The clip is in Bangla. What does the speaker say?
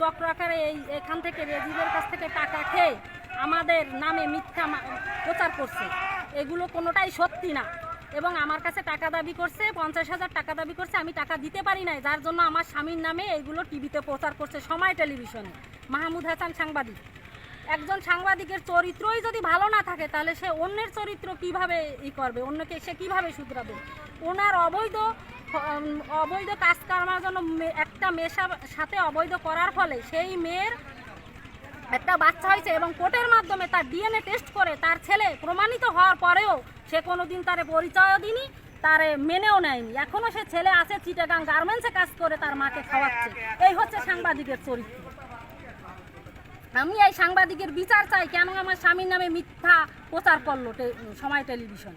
চক্র আকারে এই এখান থেকে রেজিদের কাছ থেকে টাকা খেয়ে আমাদের নামে মিথ্যা প্রচার করছে। এগুলো কোনোটাই সত্যি না। এবং আমার কাছে টাকা দাবি করছে, পঞ্চাশ হাজার টাকা দাবি করছে, আমি টাকা দিতে পারি নাই, যার জন্য আমার স্বামীর নামে এগুলো টিভিতে প্রচার করছে সময় টেলিভিশনে। মাহমুদ হাসান সাংবাদিক। একজন সাংবাদিকের চরিত্রই যদি ভালো না থাকে, তাহলে সে অন্যের চরিত্র কীভাবে ই করবে? অন্যকে সে কীভাবে শুধরাবে? ওনার অবৈধ অবৈধ কাজ করার জন্য একটা মেয়ের সাথে অবৈধ করার ফলে সেই মেয়ের একটা বাচ্চা হয়েছে এবং কোর্টের মাধ্যমে তার ডিএনএ টেস্ট করে তার ছেলে প্রমাণিত হওয়ার পরেও সে কোনোদিন তারে পরিচয়ও দিনি, তারে মেনেও নেয়নি। এখনও সে ছেলে আছে, চিটাগাং গার্মেন্টসে কাজ করে, তার মাকে খাওয়াচ্ছে। এই হচ্ছে সাংবাদিকের চরিত্র। আমি এই সাংবাদিকের বিচার চাই কেন আমার স্বামীর নামে মিথ্যা প্রচার করল সময় টেলিভিশন।